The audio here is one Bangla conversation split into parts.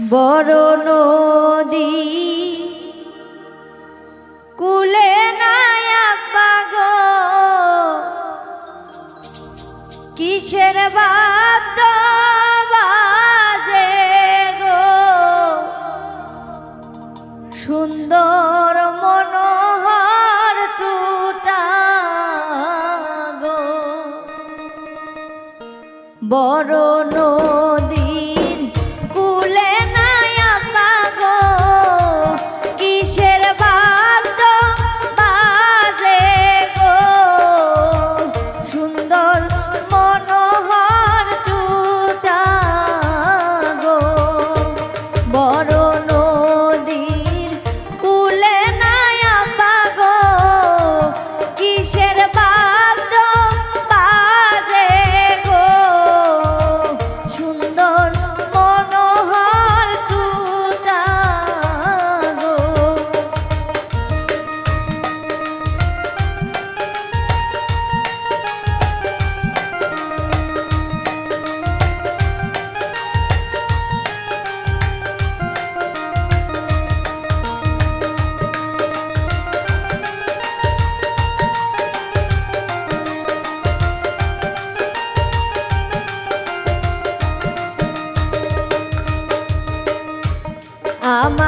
বড় নদী, কুলে নাই আব্বা গো। কিসের বাদ্য বাজে গো? সুন্দর মনোহর টুটা গো। বড় নদী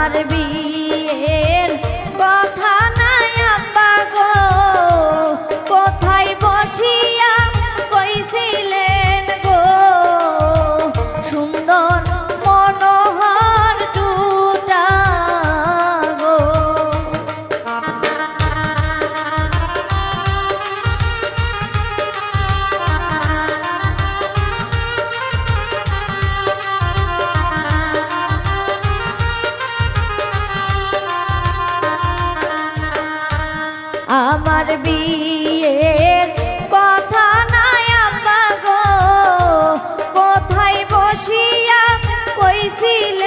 Gotta be বিয়ের কথা কোথায় বসিয়া কইছিলে